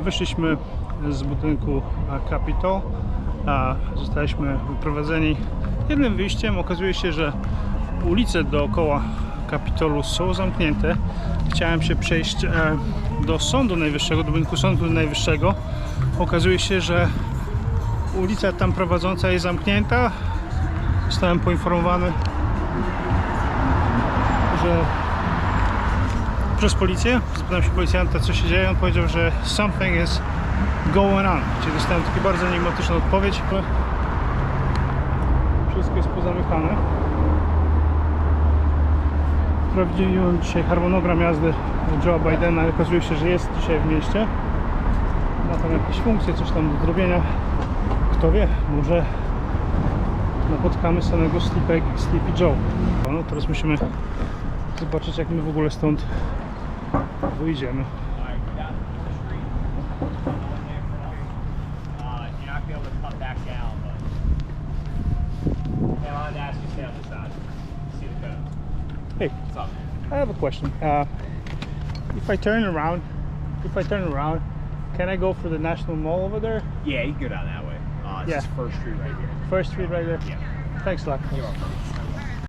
Wyszliśmy z budynku Capitol. a Zostaliśmy wyprowadzeni jednym wyjściem. Okazuje się, że ulice dookoła Kapitolu są zamknięte. Chciałem się przejść e, do Sądu Najwyższego, do budynku Sądu Najwyższego. Okazuje się, że ulica tam prowadząca jest zamknięta. Zostałem poinformowany, że przez policję. Zapytałem się policjanta, co się dzieje. On powiedział, że something is going on. Czyli dostałem taką bardzo enigmatyczną odpowiedź. Wszystko jest pozamykane. Sprawdziłem dzisiaj harmonogram jazdy Joe Bidena i okazuje się, że jest dzisiaj w mieście. Ma tam jakieś funkcje, coś tam do zrobienia. Kto wie, może napotkamy samego Sleepy, Sleepy Joe. No teraz musimy zobaczyć jak my w ogóle stąd Hey, I have a question. Uh, if I turn around, if I turn around, can I go for the National Mall over there? Yeah, you can go down that way. Uh, yeah. First Street right here. First Street right there? Yeah. Thanks a lot.